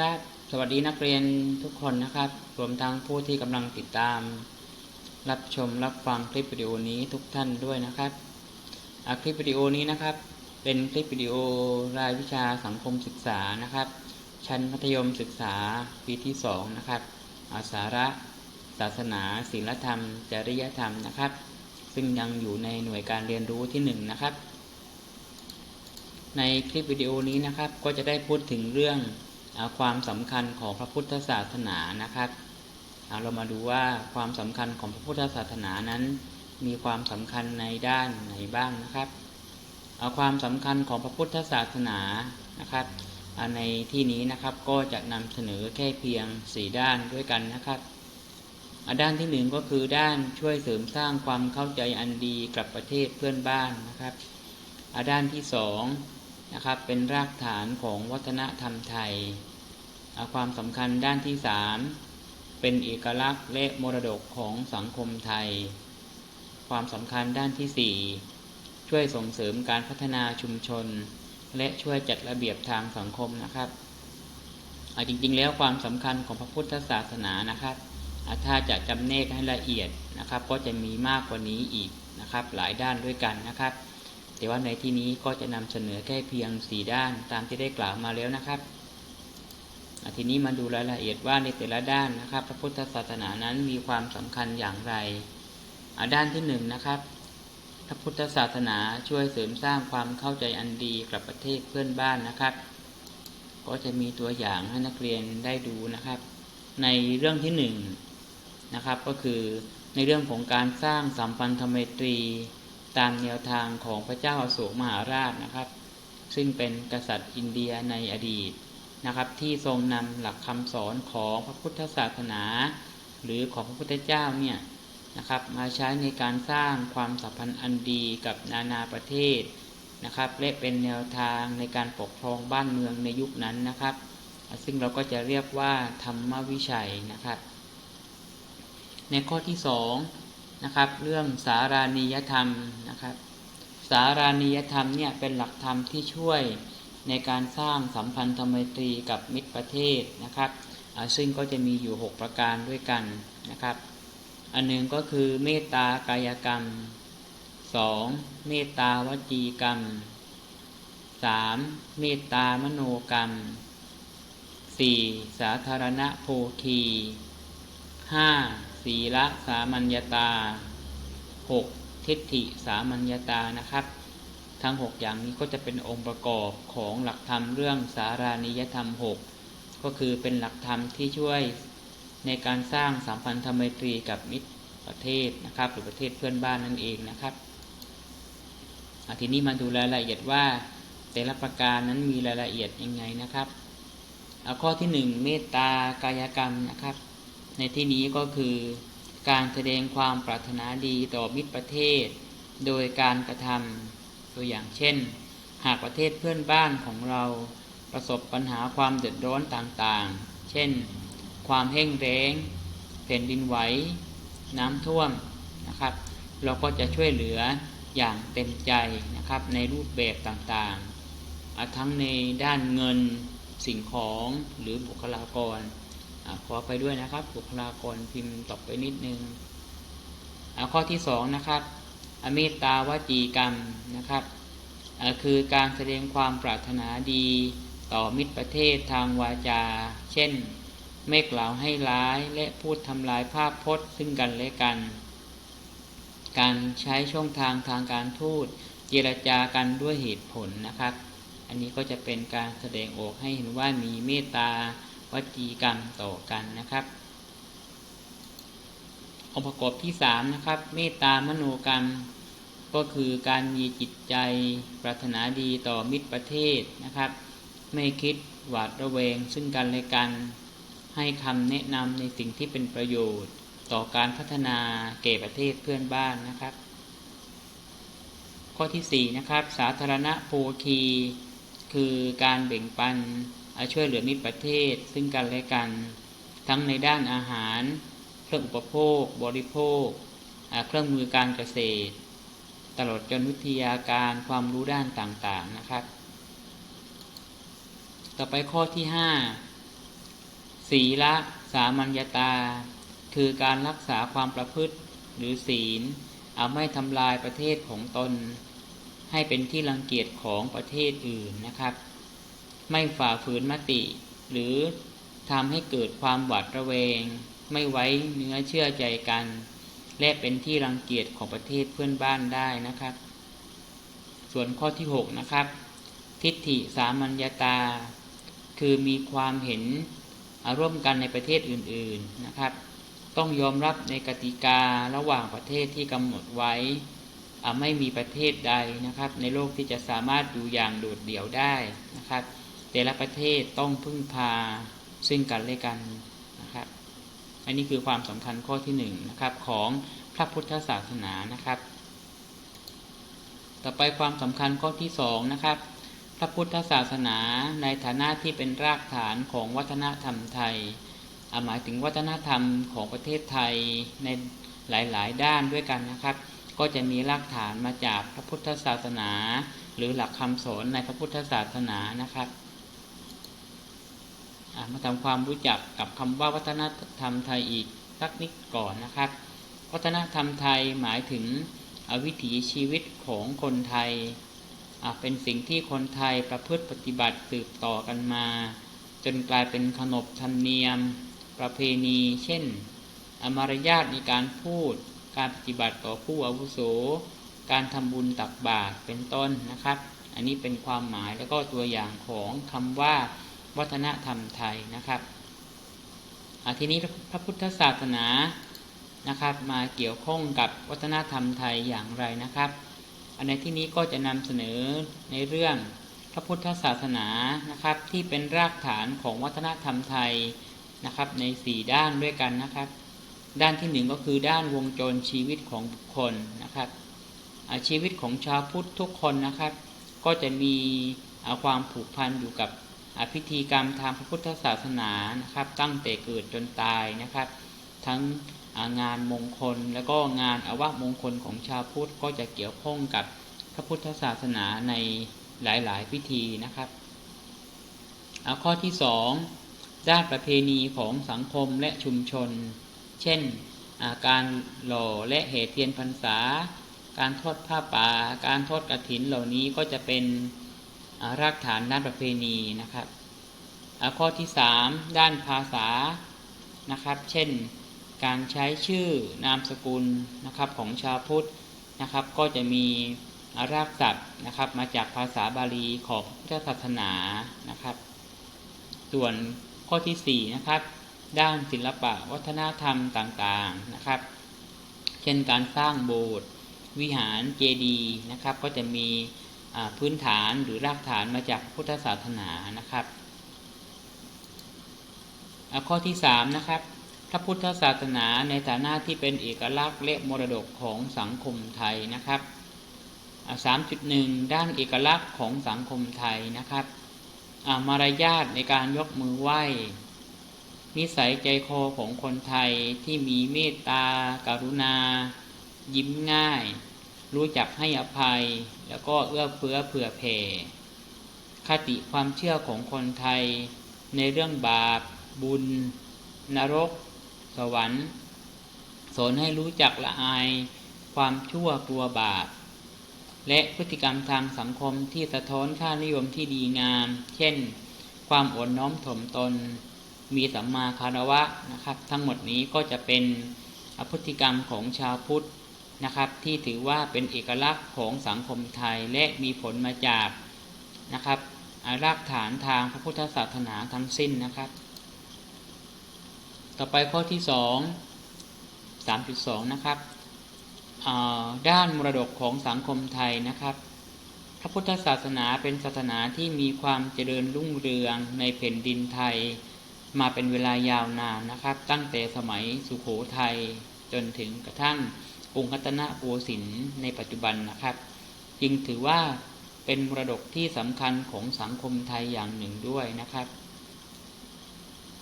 ครับ สวัสดีนักเรียนทุกคนนะครับ รวมทั้งผู้ที่กำลังติดตาม รับชมรับฟังคลิปวิดีโอนี้ทุกท่านด้วยนะครับคลิปวิดีโอนี้นะครับ เป็นคลิปวิดีโอรายวิชาสังคมศึกษานะครับ ชั้นมัธยมศึกษาปีที่2นะครับอาสาระศาสนาศีลธรรม จริยธรรมนะครับ ซึ่งยังอยู่ในหน่วยการเรียนรู้ที่ 1 นะครับ ในคลิปวิดีโอนี้นะครับก็จะได้พูดถึงเรื่อง อาความสำคัญของพระพุทธศาสนานะครับเอาเรามาดูว่าความสำคัญของพระพุทธศาสนานั้น มีความสำคัญในด้านไหนบ้างนะครับเอาความสำคัญของพระพุทธศาสนานะครับในที่นี้นะครับก็จะนำเสนอแค่เพียง 4 ด้านด้วยกันนะครับด้านที่หนึ่งก็คือด้านช่วยเสริมสร้างความเข้าใจอันดีกับประเทศเพื่อนบ้านนะครับด้านที่สองนะครับเป็นรากฐานของวัฒนธรรมไทย ความสำคัญด้านที่สามเป็นเอกลักษณ์และมรดกของสังคมไทย ความสำคัญด้านที่4ช่วยส่งเสริมการพัฒนาชุมชน และช่วยจัดระเบียบทางสังคมนะครับจริงๆ แล้วความสำคัญของพระพุทธศาสนานะครับถ้าจะจำแนกให้ละเอียดนะครับ ก็จะมีมากกว่านี้อีกนะครับ หลายด้านด้วยกันนะครับ แต่ว่าในที่นี้ก็จะนำเสนอแค่เพียง 4 ด้านตามที่ได้กล่าวมาแล้วนะครับ ทีนี้มาดูรายละเอียดว่าในแต่ละด้านนะครับ พระพุทธศาสนานั้นมีความสำคัญอย่างไรด้านที่1นงนะครับ พระพุทธศาสนาช่วยเสริมสร้างความเข้าใจอันดีกับประเทศเพื่อนบ้านนะครับ ก็จะมีตัวอย่างให้นักเรียนได้ดูนะครับ ในเรื่องที่1นงนะครับก็คือในเรื่องของการสร้างสัมพันธไมตรีตามแนวทางของพระเจ้าอโศกมหาราชนะครับ ซึ่งเป็นกษัตริย์อินเดียในอดีต นะครับ ที่ทรงนำหลักคำสอนของพระพุทธศาสนา หรือของพระพุทธเจ้าเนี่ยนะครับ มาใช้ในการสร้างความสัมพันธ์อันดีกับนานาประเทศนะครับและเป็นแนวทางในการปกครองบ้านเมืองในยุคนั้นนะครับ ซึ่งเราก็จะเรียกว่าธรรมวิชัยนะครับ ในข้อที่2นะครับเรื่องสารานิยธรรมนะครับ สารานิยธรรมเนี่ยเป็นหลักธรรมที่ช่วย ในการสร้างสัมพันธไมตรีกับมิตรประเทศนะครับ ซึ่งก็จะมีอยู่ 6 ประการด้วยกันนะครับ อันหนึ่งก็คือเมตตากายกรรม 2. เมตตาวจีกรรม 3. เมตตามโนกรรม 4. สาธารณโภคี 5. ศีละสามัญญาตา 6. ทิฏฐิสามัญญาตานะครับ ทั้ง 6 อย่างนี้ก็จะเป็นองค์ประกอบของหลักธรรมเรื่องสารานิยธรรม 6 ก็คือเป็นหลักธรรมที่ช่วยในการสร้างสัมพันธไมตรีกับมิตรประเทศนะครับ หรือประเทศเพื่อนบ้านนั่นเองนะครับทีนี้มาดูรายละเอียดว่า แต่ละประการนั้นมีรายละเอียดยังไงนะครับเอาข้อที่ 1 เมตตากายกรรมนะครับ ในที่นี้ก็คือการแสดงความปรารถนาดีต่อมิตรประเทศ โดยการกระทำ ตัวอย่างเช่น หากประเทศเพื่อนบ้านของเราประสบปัญหาความเดือดร้อนต่างๆ เช่น ความแห้งแล้งแผ่นดินไหว น้ำท่วมนะครับ เราก็จะช่วยเหลืออย่างเต็มใจนะครับในรูปแบบต่างๆ ทั้งในด้านเงินสิ่งของหรือบุคลากรอขอไปด้วยนะครับ บุคลากรพิมพ์ตอบไปนิดนึงข้อที่2นะครับ อเมตตาวจีกรรมนะครับคือการแสดงความปรารถนาดีต่อมิตรประเทศทางวาจา เช่น ไม่กล่าวให้ร้ายและพูดทำลายภาพพจน์ซึ่งกันและกัน การใช้ช่องทางทางการทูตเจรจากันด้วยเหตุผลนะครับ อันนี้ก็จะเป็นการแสดงออกให้เห็นว่ามีเมตตาวจีกรรมต่อกันนะครับ องค์ประกอบที่3นะครับ เมตตามโนกรรม ก็คือการมีจิตใจปรารถนาดีต่อมิตรประเทศนะครับ ไม่คิดหวาดระแวงซึ่งกันและกัน ให้คำแนะนำในสิ่งที่เป็นประโยชน์ ต่อการพัฒนาเก่ประเทศเพื่อนบ้านนะครับ ข้อที่4นะครับ สาธารณโภคี คือการแบ่งปันช่วยเหลือมิตรประเทศซึ่งกันและกัน ทั้งในด้านอาหาร รื่องอุปโภค บริโภค เครื่องมือการเกษตร ตลอดจนวิทยาการความรู้ด้านต่างๆนะครับ ต่อไปข้อที่ 5 ศีละสามัญญาตา คือการรักษาความประพฤติหรือศีลเอาไม่ทำลายประเทศของตน ให้เป็นที่รังเกียจของประเทศอื่นนะครับ ไม่ฝ่าฝืนมติ หรือทำให้เกิดความหวาดระแวง ไม่ไว้เนื้อเชื่อใจกัน และเป็นที่รังเกียจของประเทศเพื่อนบ้านได้นะครับ ส่วนข้อที่ 6 นะครับ ทิฏฐิสามัญญาตา คือมีความเห็นร่วมกันในประเทศอื่นๆนะครับ ต้องยอมรับในกติการะหว่างประเทศที่กำหนดไว้ไม่มีประเทศใดนะครับ ในโลกที่จะสามารถอยู่อย่างโดดเดี่ยวได้นะครับ แต่ละประเทศต้องพึ่งพาซึ่งกันและกัน อันนี้คือความสำคัญข้อที่1นนะครับของพระพุทธศาสนานะครับ ต่อไปความสำคัญข้อที่2นะครับพระพุทธศาสนาในฐานะที่เป็นรากฐานของวัฒนธรรมไทยหมายถึงวัฒนธรรมของประเทศไทยในหลาย ๆ ด้านด้วยกันนะครับ ก็จะมีรากฐานมาจากพระพุทธศาสนา หรือหลักคำสอนในพระพุทธศาสนานะครับ มาทำความรู้จักกับคำว่าวัฒนธรรมไทยอีกสักนิดก่อนนะครับ วัฒนธรรมไทยหมายถึงวิถีชีวิตของคนไทย เป็นสิ่งที่คนไทยประพฤติปฏิบัติสืบต่อกันมา จนกลายเป็นขนบธรรมเนียม ประเพณี เช่น อมารยาทในการพูด การปฏิบัติต่อผู้อาวุโส การทำบุญตักบาตรเป็นต้นนะครับ อันนี้เป็นความหมายแล้วก็ตัวอย่างของคำว่า วัฒนธรรมไทยนะครับทีนี้พระพุทธศาสนานะครับ มาเกี่ยวข้องกับวัฒนธรรมไทยอย่างไรนะครับ อันในที่นี้ก็จะนำเสนอในเรื่องพระพุทธศาสนานะครับ ที่เป็นรากฐานของวัฒนธรรมไทยนะครับ ใน 4 ด้านด้วยกันนะครับ ด้านที่ 1 ก็คือด้านวงจรชีวิตของบุคคลนะครับชีวิตของชาวพุทธทุกคนนะครับ ก็จะมีความผูกพันอยู่กับ พิธีกรรมทางพระพุทธศาสนานะครับ ตั้งแต่เกิดจนตายนะครับ ทั้งงานมงคลแล้วก็งานอวมงคลของชาวพุทธก็จะเกี่ยวข้องกับพระพุทธศาสนาในหลายๆพิธีนะครับเอาข้อที่2ด้านประเพณีของสังคมและชุมชน เช่น การหล่อและเหตุเทียนพรรษา การทอดผ้าป่า การทอดกระถินเหล่านี้ก็จะเป็น รากฐานด้านประเพณีนะครับข้อที่ 3 ด้านภาษานะครับ เช่นการใช้ชื่อนามสกุลนะครับของชาวพุทธนะครับ ก็จะมีรากศัพท์นะครับ มาจากภาษาบาลีของพุทธศาสนานะครับ ส่วนข้อที่4นะครับ ด้านศิลปะวัฒนธรรมต่างๆนะครับ เช่นการสร้างโบสถ์วิหารเจดีย์นะครับ ก็จะมี พื้นฐานหรือรากฐานมาจากพุทธศาสนานะครับ ข้อที่3นะครับพระพุทธศาสนาในฐานะที่เป็นเอกลักษณ์และมรดกของสังคมไทยนะครับ 3.1 ด้านเอกลักษณ์ของสังคมไทยนะครับมารยาทในการยกมือไหว้นิสัยใจคอของคนไทยที่มีเมตตาการุณา ยิ้มง่าย รู้จักให้อภัย แล้วก็เอื้อเฟื้อเผื่อแผ่คติความเชื่อของคนไทย ในเรื่องบาป บุญ นรก สวรรค์สอนให้รู้จักละอาย ความชั่วกลัวบาป และพฤติกรรมทางสังคมที่สะท้อนค่านิยมที่ดีงาม เช่น ความอ่อนน้อมถ่อมตน มีสัมมาคารวะนะครับ ทั้งหมดนี้ก็จะเป็นพฤติกรรมของชาวพุทธ นะครับ ที่ถือว่าเป็นเอกลักษณ์ของสังคมไทยและมีผลมาจากนะครับรากฐานทางพระพุทธศาสนาทั้งสิ้นนะครับ ต่อไปข้อที่ 2 3.2 นะครับด้านมรดกของสังคมไทยนะครับ พระพุทธศาสนาเป็นศาสนาที่มีความเจริญรุ่งเรืองในแผ่นดินไทย มาเป็นเวลายาวนานนะครับ ตั้งแต่สมัยสุขโขทัยจนถึงกระทั่ง กรุงรัตนโกสินทร์ในปัจจุบันนะครับ จึงถือว่าเป็นมรดกที่สำคัญของสังคมไทยอย่างหนึ่งด้วยนะครับ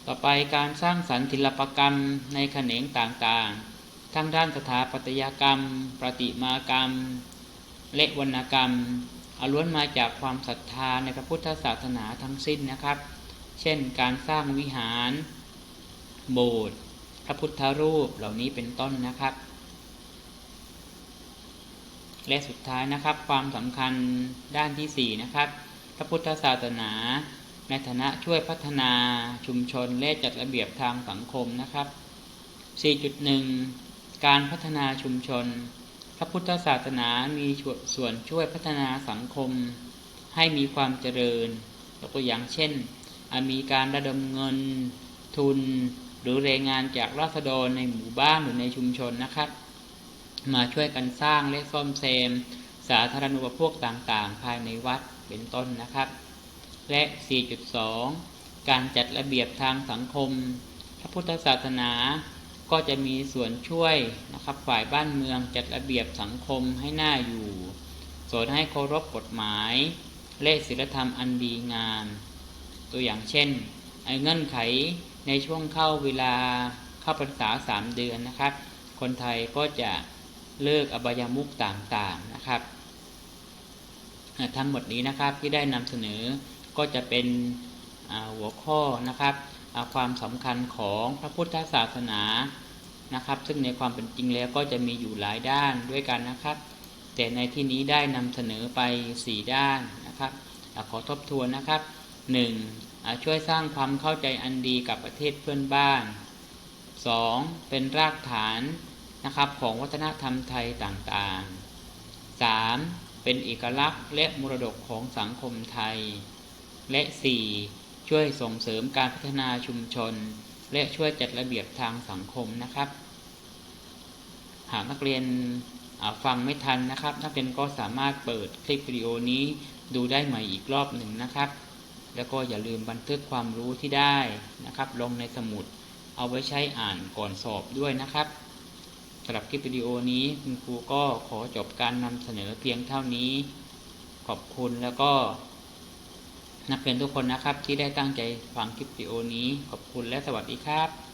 ต่อไปการสร้างสรรค์ศิลปกรรมในแขนงต่างๆ ทั้งด้านสถาปัตยกรรม ประติมากรรม และวรรณกรรมอาล้วนมาจากความศรัทธาในพระพุทธศาสนาทั้งสิ้นนะครับ เช่นการสร้างวิหาร โบสถ์พระพุทธรูปเหล่านี้เป็นต้นนะครับ และสุดท้ายนะครับ ความสำคัญด้านที่ 4 นะครับ พระพุทธศาสนา ในฐานะช่วยพัฒนาชุมชนและจัดระเบียบทางสังคมนะครับ 4.1 การพัฒนาชุมชน พระพุทธศาสนามีส่วนช่วยพัฒนาสังคม ให้มีความเจริญยกตัวอย่างเช่น มีการระดมเงินทุน หรือแรงงานจากราษฎรในหมู่บ้านหรือในชุมชนนะครับ มาช่วยกันสร้างและซ่อมแซม สาธารณูปโภคต่างๆ ภายในวัดเป็นต้นนะครับ และ 4.2 การจัดระเบียบทางสังคม พระพุทธศาสนาก็จะมีส่วนช่วยนะครับฝ่ายบ้านเมืองจัดระเบียบสังคมให้น่าอยู่สอนให้เคารพกฎหมาย และศีลธรรมอันดีงาม ตัวอย่างเช่นเงื่อนไขในช่วงเข้าเวลาเข้าพรรษาสามเดือนนะครับ คนไทยก็จะ เลิกอบายามุกต่างๆนะครับ ทั้งหมดนี้นะครับที่ได้นำเสนอก็จะเป็นหัวข้อนะครับความสำคัญของพระพุทธศาสนานะครับ ซึ่งในความเป็นจริงแล้วก็จะมีอยู่หลายด้านด้วยกันนะครับ แต่ในที่นี้ได้นำเสนอไป 4 ด้านนะครับขอทบทวนนะครับ 1. ช่วยสร้างความเข้าใจอันดีกับประเทศเพื่อนบ้าน 2. เป็นรากฐาน นะครับของวัฒนธรรมไทยต่างๆ 3. เป็นเอกลักษณ์และมรดกของสังคมไทย และ 4. ช่วยส่งเสริมการพัฒนาชุมชน และช่วยจัดระเบียบทางสังคมนะครับ หากนักเรียนฟังไม่ทันนะครับ นักเรียนก็สามารถเปิดคลิปวิดีโอนี้ดูได้ใหม่อีกรอบหนึ่งนะครับ แล้วก็อย่าลืมบันทึกความรู้ที่ได้นะครับ ลงในสมุด เอาไว้ใช้อ่านก่อนสอบด้วยนะครับ สำหรับคลิปวิดีโอนี้คุณครูก็ขอจบการนำเสนอเพียงเท่านี้ ขอบคุณแล้วก็ นักเรียนทุกคนนะครับที่ได้ตั้งใจฟังคลิปวิดีโอนี้ ขอบคุณและสวัสดีครับ